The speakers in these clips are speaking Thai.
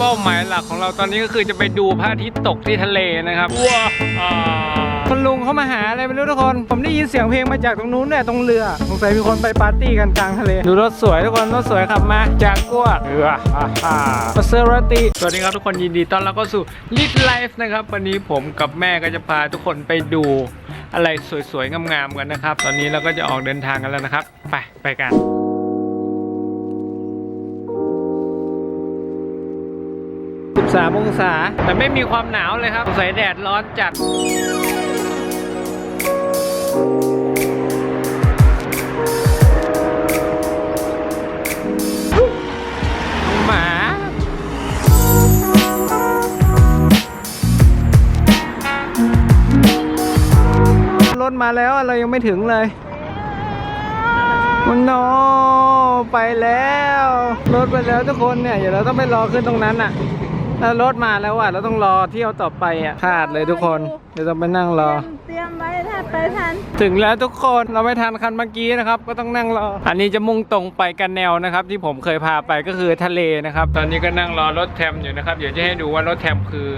เป้าหมายหลักของเราตอนนี้ก็คือจะไปดูพระอาทิตย์ตกที่ทะเลนะครับว้าอ่าคุณลุงเขามาหาอะไรไม่รู้ทุกคน ผมได้ยินเสียงเพลงมาจากตรงนู้นเนี่ยตรงเรือ สงสัยมีคนไปปาร์ตี้กันกลางทะเล ดูรถสวยทุกคน รถสวยขับมา จากกัวเรือฮ่าฮ่าเซอร์รติ สวัสดีครับทุกคนยินดีต้อนรับเข้าสู่ Lit Life นะครับ วันนี้ผมกับแม่ก็จะพาทุกคนไปดูอะไรสวยๆงามๆกันนะครับ ตอนนี้เราก็จะออกเดินทางกันแล้วนะครับ ไปไปกัน 3 องศา แต่ไม่มีความหนาวเลยครับสงสัยแดดร้อนจัดมารถมาแล้วเรายังไม่ถึงเลยมันโนไปแล้ว รถไปแล้วทุกคนเนี่ย เดี๋ยวเราต้องไปรอขึ้นตรงนั้นอะ ถ้ารถมาแล้วอะเราต้องรอเที่ยวต่อไปอะพลาดเลยทุกคนเดี๋ยวต้องไปนั่งรอ เตรียมไว้ถ้าไปทัน ถึงแล้วทุกคนเราไม่ทันคันเมื่อกี้นะครับ ก็ต้องนั่งรอ อันนี้จะมุ่งตรงไปกันแนวนะครับ ที่ผมเคยพาไปก็คือทะเลนะครับ ตอนนี้ก็นั่งรอรถแทมอยู่นะครับเดี๋ยวจะให้ดูว่ารถแทมคือ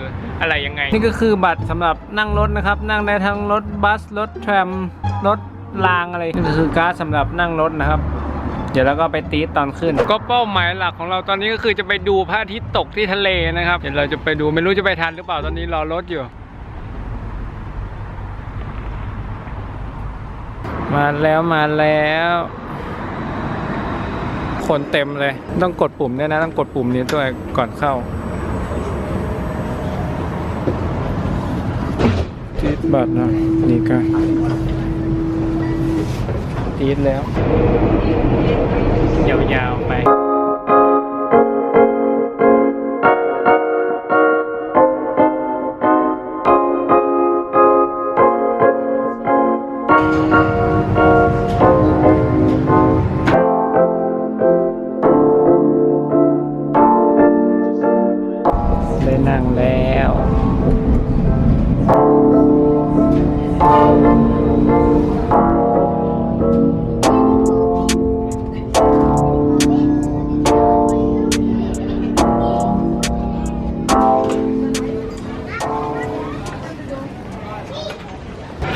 อะไรยังไง นี่ก็คือบัตรสำหรับนั่งรถนะครับ นั่งได้ทั้งรถบัสรถแทรมรถรางอะไรนี่ก็คือการ์ดสำหรับนั่งรถนะครับเดี๋ยวเราก็ไปตีดตอนขึ้น ก็เป้าหมายหลักของเราตอนนี้ก็คือจะไปดูพระอาทิตย์ตกที่ทะเลนะครับ เดี๋ยวเราจะไปดูไม่รู้จะไปทันหรือเปล่าตอนนี้รอรถอยู่ มาแล้วมาแล้ว คนเต็มเลย ต้องกดปุ่มเนี่ยนะต้องกดปุ่มนี้ด้วยก่อนเข้าตีดบัตรนะนี่ก็ ตีดแล้ว ยาวๆไป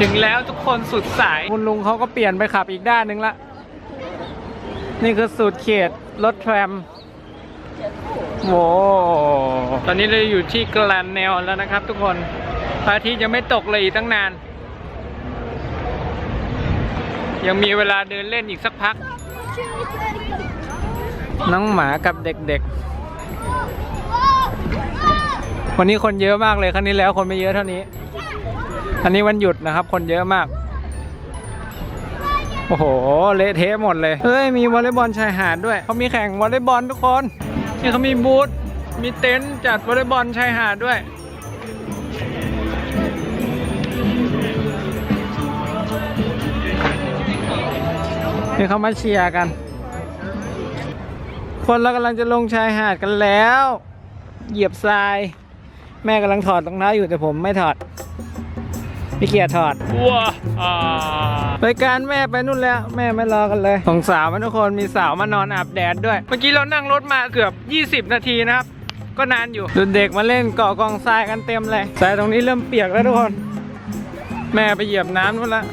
ถึงแล้วทุกคนสุดสาย คุณลุงเขาก็เปลี่ยนไปขับอีกด้านหนึ่งละ นี่คือสุดเขตรถแทรมโว้ตอนนี้เราอยู่ที่กลานแนวแล้วนะครับทุกคนพระอาทิตย์ยังไม่ตกเลยอีกตั้งนาน ยังมีเวลาเดินเล่นอีกสักพัก น้องหมากับเด็กๆ วันนี้คนเยอะมากเลยครั้งนี้แล้วคนไม่เยอะเท่านี้ อันนี้วันหยุดนะครับ คนเยอะมาก โอ้โห เละเทะหมดเลย เฮ้ย มีวอลเลย์บอลชายหาดด้วย เขามีแข่งวอลเลย์บอลทุกคน นี่เขามีบูธ มีเต็นท์จัดวอลเลย์บอลชายหาดด้วย นี่เขามาเชียร์กัน คนเรากำลังจะลงชายหาดกันแล้ว เหยียบทราย แม่กำลังถอดรองเท้าอยู่แต่ผมไม่ถอด พี่เกียร์ถอดว้าไปการแม่ไปนู่นแล้ว แม่ไม่รอกันเลยสงสารมันทุกคนมีสาวมานอนอาบแดดด้วย เมื่อกี้เรานั่งรถมาเกือบ 20 นาทีนะครับ ก็นานอยู่ดูเด็กมาเล่นเกาะกองทรายกันเต็มเลยทรายตรงนี้เริ่มเปียกแล้วทุกคน แม่ไปเหยียบน้ำนู่นละ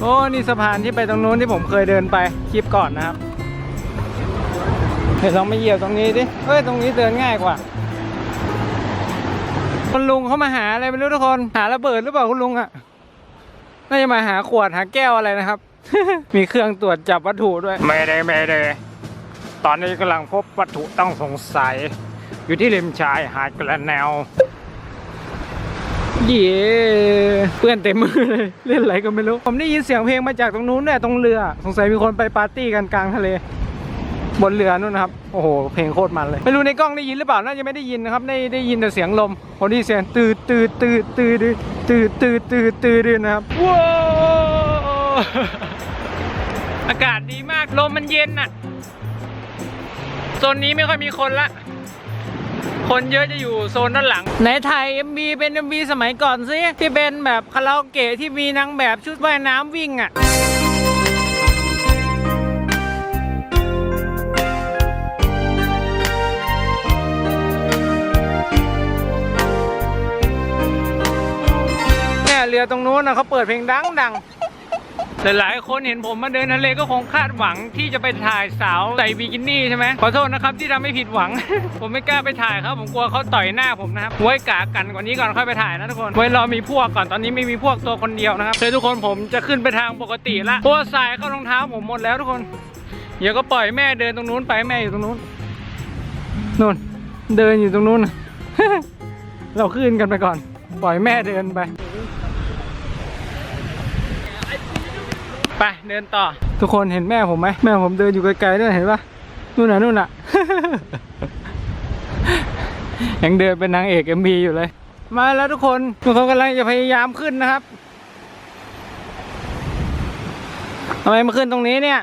โอ้นี่สะพานที่ไปตรงนู้นที่ผมเคยเดินไปคลิปก่อนนะครับ เดี๋ยวลองมาเหยียบตรงนี้ดิเฮ้ยตรงนี้เดินง่ายกว่าคุณลุงเขามาหาอะไรไม่รู้ทุกคนหาระเบิดหรือเปล่าคุณลุงอะน่าจะมาหาขวดหาแก้วอะไรนะครับ มีเครื่องตรวจจับวัตถุด้วย ไม่ได้ไม่ได้ตอนนี้กำลังพบวัตถุต้องสงสัย อยู่ที่ริมชายหาดกระแนว เย่เปื้อนเต็มมือเลย เล่นอะไรก็ไม่รู้ ผมได้ยินเสียงเพลงมาจากตรงนู้นเนี่ยตรงเรือ สงสัยมีคนไปปาร์ตี้กันกลางทะเล บนเรือนู่นนะครับ โอ้โห เพลงโคตรมันเลย ไม่รู้ในกล้องได้ยินหรือเปล่า น่าจะไม่ได้ยินนะครับ ได้ได้ยินแต่เสียงลมผมได้ยินเสียงตืดตืดตืดตืดตืดตืดตืดตืดนะครับว้าวอากาศดีมาก ลมมันเย็นน่ะโซนนี้ไม่ค่อยมีคนละ คนเยอะจะอยู่โซนด้านหลัง ไหนถ่าย MV เป็น MV สมัยก่อนสิที่เป็นแบบคาราโอเกะที่มีนางแบบชุดว่ายน้ำวิ่งอะเนี่ยเรือตรงนู้นนะเขาเปิดเพลงดังดัง หลายๆคนเห็นผมมาเดินทะเลก็คงคาดหวังที่จะไปถ่ายสาวใส่บิกินี่ใช่ไหมขอโทษนะครับที่ทำให้ผิดหวัง ผมไม่กล้าไปถ่ายครับ ผมกลัวเขาต่อยหน้าผมนะครับไว้กากันกว่านี้ก่อนค่อยไปถ่ายนะทุกคนไว้รอมีพวกก่อนตอนนี้ไม่มีพวกตัวคนเดียวนะครับเลยทุกคนผมจะขึ้นไปทางปกติละเพราะว่าทรายเข้ารองเท้าผมหมดแล้วทุกคนเดี๋ยวก็ปล่อยแม่เดินตรงนู้นไปแม่อยู่ตรงนู้นนู่นเดินอยู่ตรงนู้นเราขึ้นกันไปก่อน ปล่อยแม่เดินไป ไปเดินต่อ ทุกคนเห็นแม่ผมไหมแม่ผมเดินอยู่ไกลๆด้วยเห็นปะนู่นน่ะนู่นน่ะยังเดินเป็นนางเอกเอ็มบีอยู่เลย มาแล้วทุกคนทุกคนกำลังจะพยายามขึ้นนะครับทำไมมาขึ้นตรงนี้เนี่ย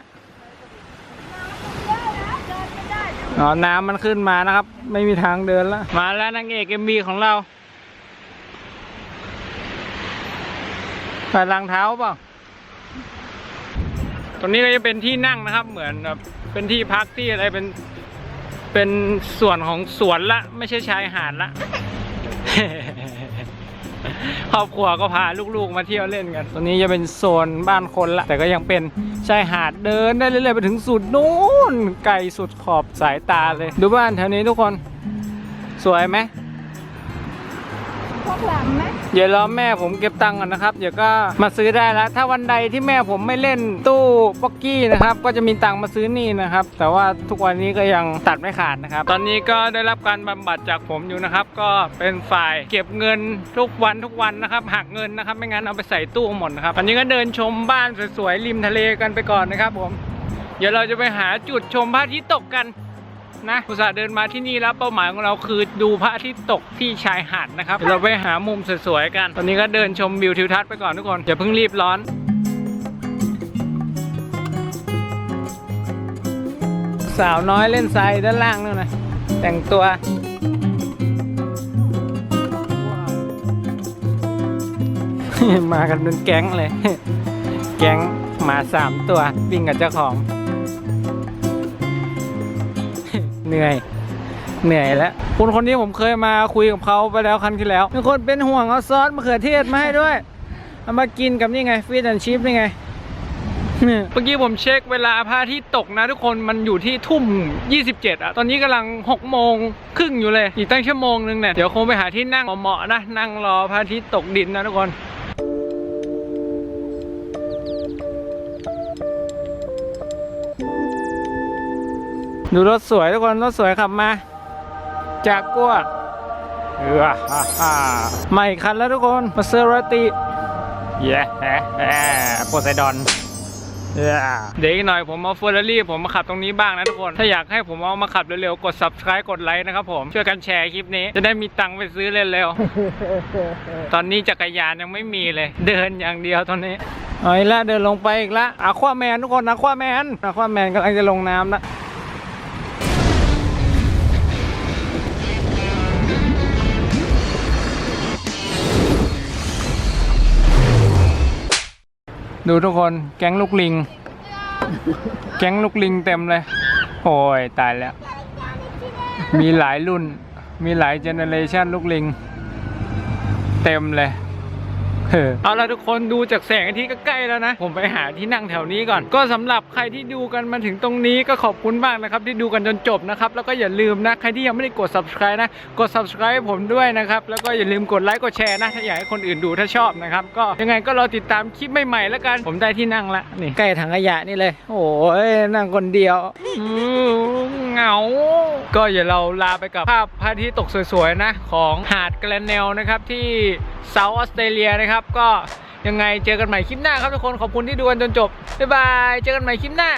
อ๋อน้ำมันขึ้นมานะครับ ไม่มีทางเดินแล้ว มาแล้วนางเอกเอ็มบีของเราใส่รองเท้าเปล่า ตรงนี้ก็จะเป็นที่นั่งนะครับ เหมือนแบบเป็นที่พักที่อะไรเป็นเป็นส่วนของสวนละ ไม่ใช่ชายหาดละ ครอบครัวก็พาลูกๆมาเที่ยวเล่นกัน ตรงนี้จะเป็นโซนบ้านคนละ แต่ก็ยังเป็นชายหาดเดินได้เรื่อยๆไปถึงสุดนู้นไกลสุดขอบสายตาเลย ดูบ้านแถวนี้ทุกคน สวยไหม พวกหลังไหมเดี๋ยวรอแม่ผมเก็บตังค์ก่อนนะครับ เดี๋ยวก็มาซื้อได้แล้ว ถ้าวันใดที่แม่ผมไม่เล่นตู้ป๊อกกี้นะครับ ก็จะมีตังค์มาซื้อนี่นะครับ แต่ว่าทุกวันนี้ก็ยังตัดไม่ขาดนะครับ ตอนนี้ก็ได้รับการบำบัดจากผมอยู่นะครับ ก็เป็นฝ่ายเก็บเงินทุกวันทุกวันนะครับ หักเงินนะครับ ไม่งั้นเอาไปใส่ตู้หมดนะครับ ตอนนี้ก็เดินชมบ้านสวยๆริมทะเลกันไปก่อนนะครับผม เดี๋ยวเราจะไปหาจุดชมพระอาทิตย์ตกกัน นะอุตส่าห์เดินมาที่นี่แล้วเป้าหมายของเราคือดูพระอาทิตย์ตกที่ชายหาดนะครับเดี๋ยวเราไปหามุมสวยๆกัน ตอนนี้ก็เดินชมวิวทิวทัศน์ไปก่อนทุกคนอย่าเพิ่งรีบร้อนสาวน้อยเล่นทรายด้านล่างนู่นนะแต่งตัว มากันเป็นแก๊งเลย แก๊งหมาสามตัววิ่งกับเจ้าของ เหนื่อย เหนื่อยแล้วคนคนนี้ผมเคยมาคุยกับเขาไปแล้วครั้งที่แล้วมีคนเป็นห่วงเอาซอสมะเขือเทศมาให้ด้วยเอามากินกับนี่ไงฟิชแอนชิพนี่ไงเมื่อกี้ผมเช็คเวลาพระอาทิตย์ตกนะทุกคนมันอยู่ที่ทุ่ม 27อะตอนนี้กำลัง 6 โมงครึ่งอยู่เลย อีกตั้งชั่วโมงนึงเนี่ย เดี๋ยวคงไปหาที่นั่งเหมาะๆนะ นั่งรอพระอาทิตย์ตกดินนะทุกคน ดูรถสวยทุกคนรถสวยขับมา จากกัวเออฮ่าฮ่าใหม่คันแล้วทุกคนมาเซอร์รติเย้แฮแฮโพไซดอนเย้เดี๋ยวอีกหน่อยผมเอาเฟอร์รารี่ผมมาขับตรงนี้บ้างนะทุกคน ถ้าอยากให้ผมเอามาขับเร็วๆ กด subscribe กดไลค์นะครับผม ช่วยกันแชร์คลิปนี้ จะได้มีตังค์ไปซื้อเร็วๆ ตอนนี้จักรยานยังไม่มีเลย เดินอย่างเดียวตอนนี้เอาอีกแล้วเดินลงไปอีกแล้วอะควาแมนทุกคนอะควาแมนอะควาแมนกำลังจะลงน้ำแล้ว ดูทุกคนแก๊งลูกลิง แก๊งลูกลิงเต็มเลย โอ้ยตายแล้ว มีหลายรุ่น มีหลายเจเนอเรชันลูกลิง เต็มเลย เออเอาละทุกคนดูจากแสงอาทิตย์ก็ใกล้แล้วนะ ผมไปหาที่นั่งแถวนี้ก่อน ก็สำหรับใครที่ดูกันมาถึงตรงนี้ก็ขอบคุณมากนะครับ ที่ดูกันจนจบนะครับ แล้วก็อย่าลืมนะ ใครที่ยังไม่ได้กด subscribe นะ กด subscribe ให้ผมด้วยนะครับ แล้วก็อย่าลืมกดไลค์กดแชร์นะ ถ้าอยากให้คนอื่นดูถ้าชอบนะครับ ก็ยังไงก็รอติดตามคลิปใหม่ๆแล้วกัน ผมได้ที่นั่งละนี่ใกล้ถังขยะนี่เลย โอ้ยนั่งคนเดียวอืมเหงา ก็อย่าเราลาไปกับภาพพระอาทิตย์ตกสวยๆนะ ของหาดแกลนเนลนะครับที่ เซาท์ออสเตรเลียนะครับ ก็ยังไงเจอกันใหม่คลิปหน้าครับทุกคนขอบคุณที่ดูกันจนจบบ๊ายบายเจอกันใหม่คลิปหน้า